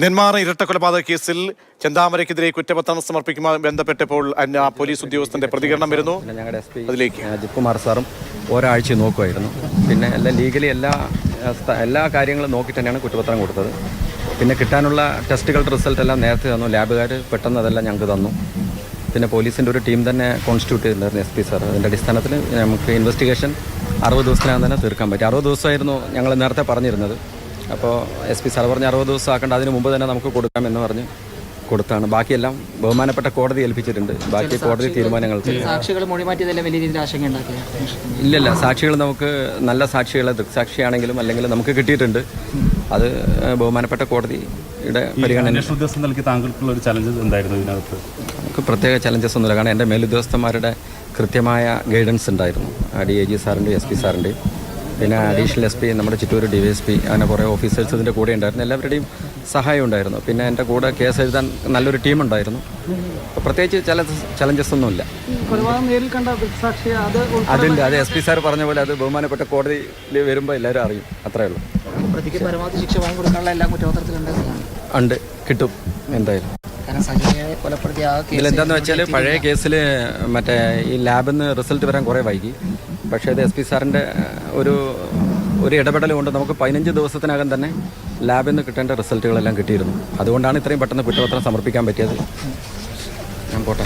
നെന്മാറ ഇരട്ടക്കൊലപാതക കേസിൽ ചെന്താമരയ്ക്കെതിരെ കുറ്റപത്രം സമർപ്പിക്കുമായി ബന്ധപ്പെട്ടപ്പോൾ പോലീസ് ഉദ്യോഗസ്ഥന്റെ പ്രതികരണം വരുന്നു. ഞങ്ങളുടെ എസ് പി അതിലേക്ക്. അജിത് കുമാർ സാറും ഒരാഴ്ച നോക്കുമായിരുന്നു പിന്നെ എല്ലാം ലീഗലി എല്ലാ എല്ലാ കാര്യങ്ങളും നോക്കി തന്നെയാണ് കുറ്റപത്രം കൊടുത്തത്. പിന്നെ കിട്ടാനുള്ള ടെസ്റ്റുകളുടെ റിസൾട്ട് എല്ലാം നേരത്തെ തന്നു. ലാബുകാർ പെട്ടെന്ന് അതെല്ലാം ഞങ്ങൾക്ക് തന്നു. പിന്നെ പോലീസിന്റെ ഒരു ടീം തന്നെ കോൺസ്റ്റിറ്റ്യൂട്ട് ചെയ്തിട്ടുണ്ടായിരുന്നു എസ് പി സാർ അതിന്റെ അടിസ്ഥാനത്തിൽ നമുക്ക് ഇൻവെസ്റ്റിഗേഷൻ അറുപത് ദിവസത്തിനകം തന്നെ തീർക്കാൻ പറ്റും. അറുപത് ദിവസമായിരുന്നു ഞങ്ങൾ നേരത്തെ പറഞ്ഞിരുന്നത്. അപ്പോൾ എസ് പി സാർ പറഞ്ഞ് അറുപത് ദിവസം ആക്കേണ്ട അതിന് മുമ്പ് തന്നെ നമുക്ക് കൊടുക്കാം എന്ന് പറഞ്ഞ് കൊടുത്താണ്. ബാക്കിയെല്ലാം ബഹുമാനപ്പെട്ട കോടതി ഏൽപ്പിച്ചിട്ടുണ്ട്. ബാക്കി കോടതി തീരുമാനങ്ങൾ സാക്ഷികൾ മൊഴി മാറ്റിയതെല്ലാം വലിയ രീതിയിൽ ആശങ്ക ഉണ്ടാക്കിയ? ഇല്ലല്ല സാക്ഷികൾ നമുക്ക് നല്ല സാക്ഷികൾ ദൃക്സാക്ഷിയാണെങ്കിലും അല്ലെങ്കിൽ നമുക്ക് കിട്ടിയിട്ടുണ്ട്. അത് ബഹുമാനപ്പെട്ട കോടതിയുടെ പരിഗണന നൽകി താങ്കൾക്കുള്ള ഒരു ചലഞ്ച് എന്തായിരുന്നു ഇതിനകത്ത്? നമുക്ക് പ്രത്യേക ചലഞ്ചസ് ഒന്നുമില്ല. കാരണം എന്റെ മേലുദ്യോഗസ്ഥന്മാരുടെ കൃത്യമായ ഗൈഡൻസ് ഉണ്ടായിരുന്നു. ഡി ഐ ജി സാറിന്റെയും എസ് പി സാറിന്റെയും. പിന്നെ അഡീഷണൽ എസ് പി നമ്മുടെ Chittur D Y S P അങ്ങനെ കുറേ ഓഫീസേഴ്സ് ഇതിന്റെ കൂടെ ഉണ്ടായിരുന്നു. എല്ലാവരുടെയും സഹായം ഉണ്ടായിരുന്നു. പിന്നെ എന്റെ കൂടെ കേസ് എഴുതാൻ നല്ലൊരു ടീം ഉണ്ടായിരുന്നു. അപ്പോൾ പ്രത്യേകിച്ച് ചില ചലഞ്ചസ് ഒന്നുമില്ല കൊലപാതകം നേരിൽ കണ്ട സാക്ഷി അത് അതുണ്ട്. അത് എസ് പി സാർ പറഞ്ഞ പോലെ അത് ബഹുമാനപ്പെട്ട കോടതിയിൽ വരുമ്പോൾ എല്ലാവരും അറിയും. അത്രേ ഉള്ളൂ. ഉണ്ട് കിട്ടും. എന്തായാലും. ഇതിലെന്താന്ന് വെച്ചാൽ പഴയ കേസിൽ മറ്റേ ഈ ലാബിൽ നിന്ന് റിസൾട്ട് വരാൻ കുറേ വൈകി. പക്ഷേ അത് എസ് പി സാറിന്റെ ഒരു ഒരു ഇടപെടൽ കൊണ്ട് നമുക്ക് പതിനഞ്ച് ദിവസത്തിനകം തന്നെ ലാബിൽ നിന്ന് കിട്ടേണ്ട റിസൾട്ടുകളെല്ലാം കിട്ടിയിരുന്നു. അതുകൊണ്ടാണ് ഇത്രയും പെട്ടെന്ന് കുറ്റപത്രം സമർപ്പിക്കാൻ പറ്റിയത്. ഞാൻ പോട്ടെ.